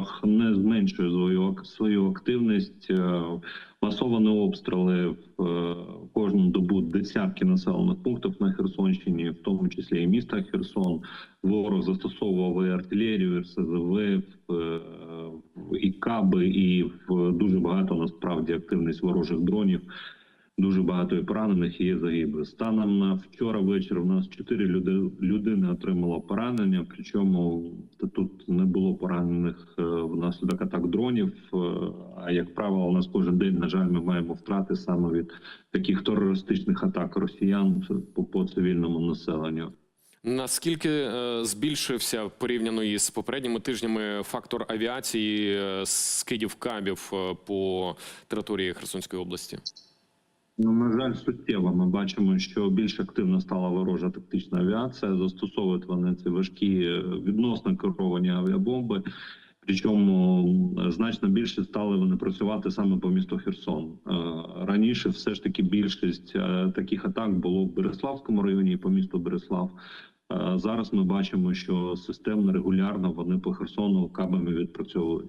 ворог не зменшує свою, свою активність. Е, Масовані обстріли в е, кожну добу десятки населених пунктів на Херсонщині, в тому числі і міста Херсон. Ворог застосовував і артилерію, і РСЗВ, е, і каби, і дуже багато насправді активність ворожих дронів. Дуже багато і поранених і є загиблих. Станом на вчора вечір у нас чотири люди, людини отримало поранення. Причому тут не було поранених е, внаслідок атак дронів. е, А як правило, у нас кожен день, на жаль, ми маємо втрати саме від таких терористичних атак росіян по, по цивільному населенню. Наскільки е, збільшився порівняно із попередніми тижнями фактор авіації скидів кабів по території Херсонської області? Ну, на жаль, суттєво. Ми бачимо, що більш активно стала ворожа тактична авіація. Застосовують вони ці важкі е, відносно керовані авіабомби. Причому е, значно більше стали вони працювати саме по місту Херсон. Е, Раніше все ж таки більшість таких атак було в Береславському районі і по місту Береслав. Зараз ми бачимо, що системно регулярно вони по Херсону кабами відпрацьовують.